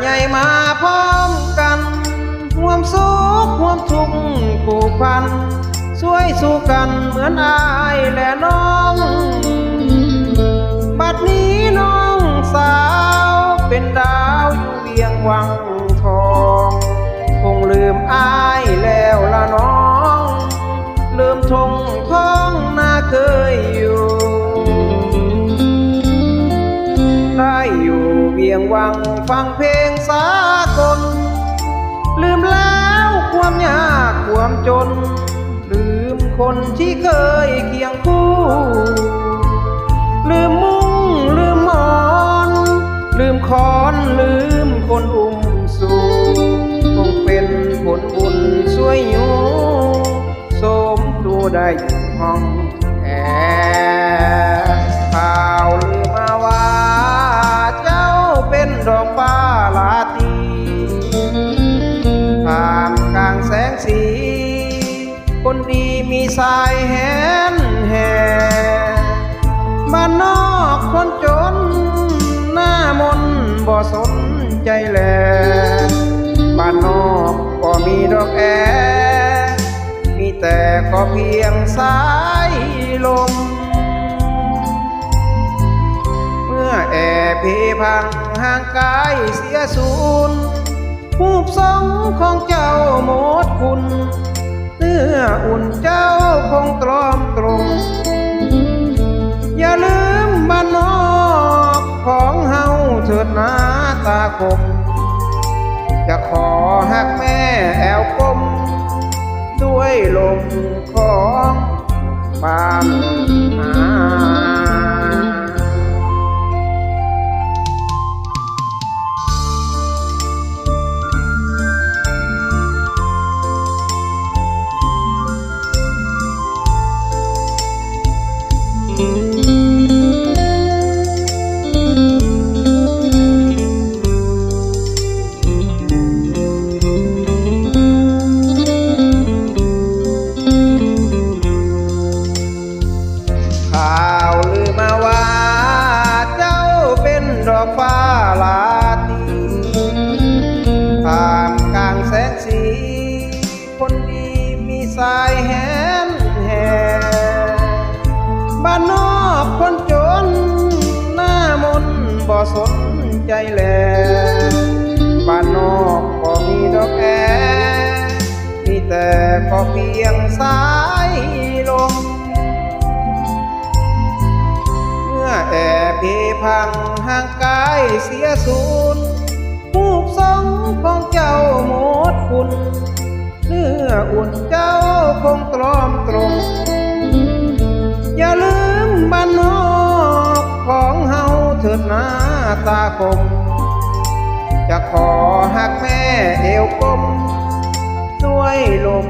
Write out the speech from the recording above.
ใหญ่มาพร้อมกันห่วมสุขห่วมทุกข์ผูกพันช่วยสู้กันเหมือนอายและน้อง บัดนี้น้องสาวเป็นดาวอยู่เวียงวังทองคงลืมอายแล้วละน้อง ลืมทงท้องนาเคยอยู่ได้อ เวียงวังฟังเพลงสากล ลืมแล้วความยากความจน ลืมคนที่เคยเคียงคู่ ลืมมุ้งลืมหมอน ลืมคอนลืมคนอุ้มสู่คงเป็นผลบุญช่วยอยู่สมตัวได้ห้องแอ สายแหนแห่บ้านนอกคนจน หน้ามนบ่สนใจแลบ้านนอกก็มีดอกแอ มีแต่ก็เพียงสายลม เมื่อแอเพพังห่างกายเสียสูญผูบสองของเจ้าหมดคุณ เนื้ออุ่นเจ้าคงตรอมตรง อย่าลืมบ้านนอกของเฮาเถิดหนาตาคมจะขอหักแม่แอวกลมด้วยลมของบาง ข่าวลือมาว่า เจ้าเป็นดอกฟ้าลาตรีท่ามกลางแสงสี คนดีมีสายแหนแห่บ้านนอกคนจน หน้ามนบ่สนใจแลบ้านนอกก็มีดอกแอมีแต่ก็เพียงสายลม เพพังห่างกายเสียสูญผูกสองของเจ้าหมดคุณเนื้ออุ่นเจ้าคงตรอมตรง อย่าลืมบ้านนอกของเฮาเถิดหน้าตาคม จะขอหักแม่เอวกลมด้วยลม